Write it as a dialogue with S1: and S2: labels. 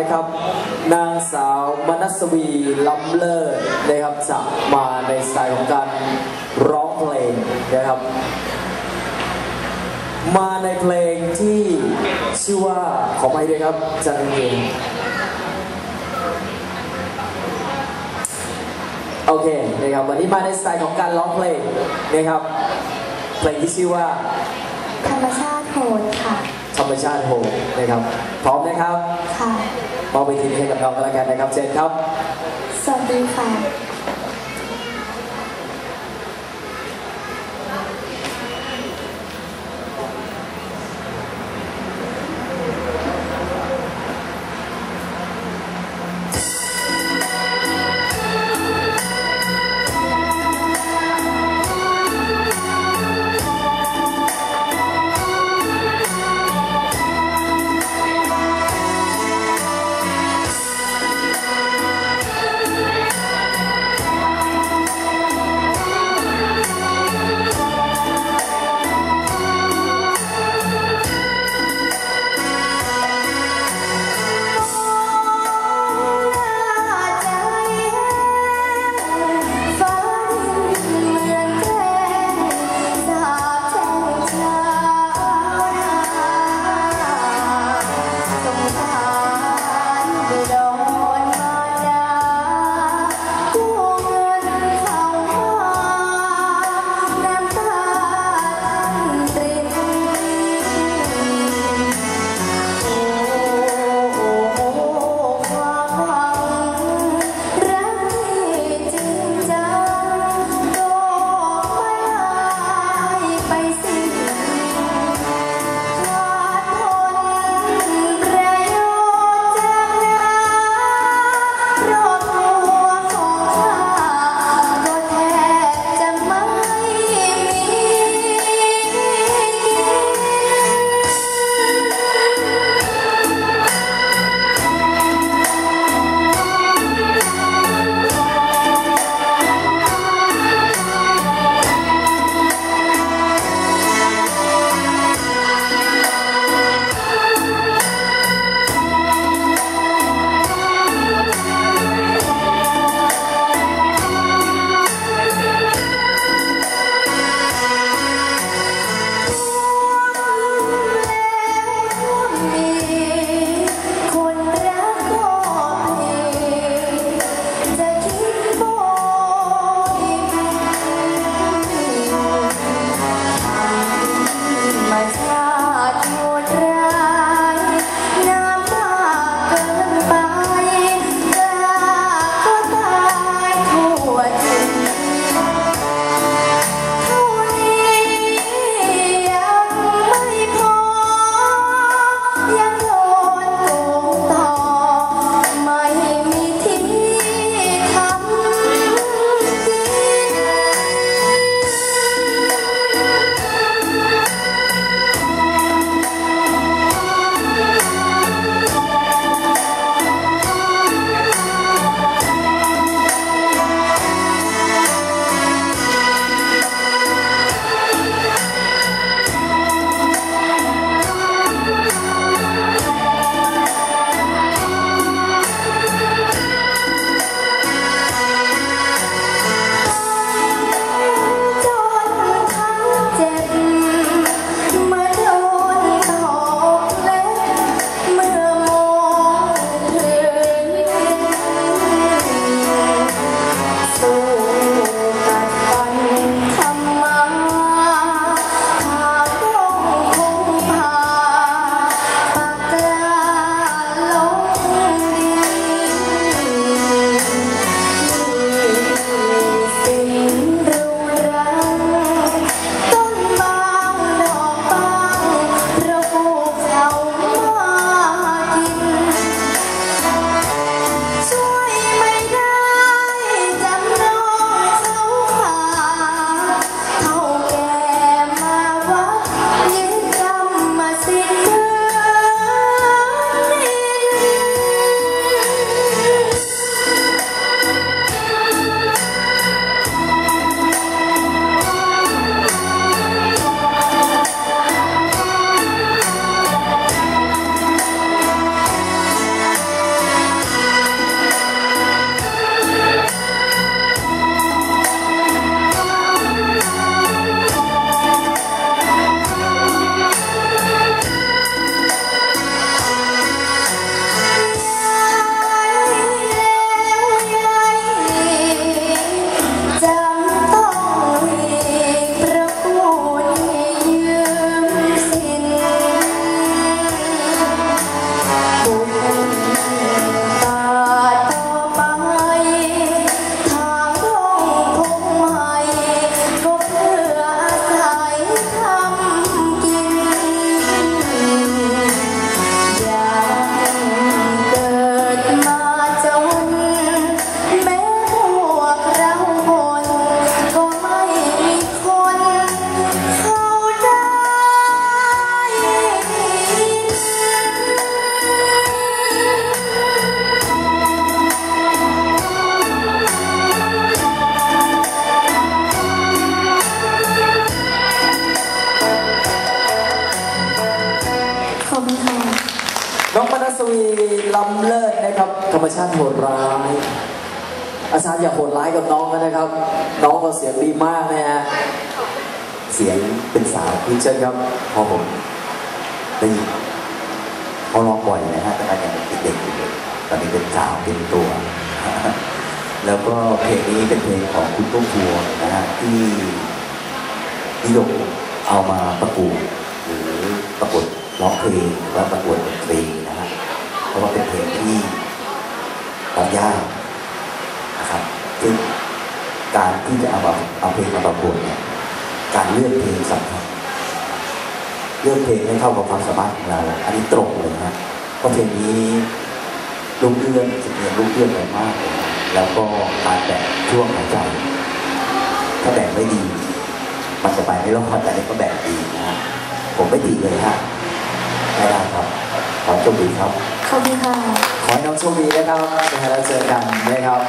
S1: นะครับ นางสาวมนัสวีล้ำเลิศนะครับจะมาในสไตล์ของการร้องเพลงนะครับ มาในเพลงที่ชื่อว่าขอไปด้วยครับจันเองโอเคนะครับวันนี้มาในสไตล์ของการร้องเพลงนะครับเพลงที่ชื่อว่า
S2: ธรรมชาติโหดค่ะ
S1: ธรรมชาติโหดนะครับ พร้อมนะครับ
S2: ค่ะ
S1: มอบไปทีนี้ให้กับน้องกันแล้วกันนะครับเชิญครับ
S2: สวัสดีค่ะ
S1: ล้ำเลิศนะครับ ธรรมชาติโหดร้าย อาจารย์อย่าโหดร้ายกับน้องนะครับ น้องก็เสียงดีมากนะฮะ
S3: เสียงเป็นสาว
S1: พี่เชิญครับ
S3: พอผมได้ยินเขาร้องบ่อยนะฮะแต่ก็ยังเด็กอยู่เลยตอนนี้เป็นสาวเต็มตัว แล้วก็เพลงนี้เป็นเพลงของคุณตุ้มพัวงนะฮะที่นิยมเอามาประกวดหรือประกวด ร้องเพลงหรือว่าประกวดดนตรีนะฮะเพราะว่าเป็นเพลงที่ร้องยากนะครับซึ่งการที่จะเอาเอาเพลงมาประกวดเนี่ยการเลือกเพลงสำคัญเลือกเพลงให้เข้ากับความสามารถของเรา อันนี้ตรงเลยนะเพราะเพลงนี้ลูกเอื้อนจะมีลูกเอื้อนไปมากเลยแล้วก็การแบ่งช่วงหายใจ ถ้าแบ่งไม่ดี มันจะไปไม่รอดแต่นนี้ก็แบ่งดีนะผมไม่ติเลยฮะ ไม่ได้ครับ ขอโชคดีครับ
S2: ขอบคุณค่ะ
S1: ขอให้น้องโชคดีนะครับนะฮะแล้วเจอกันนะครับ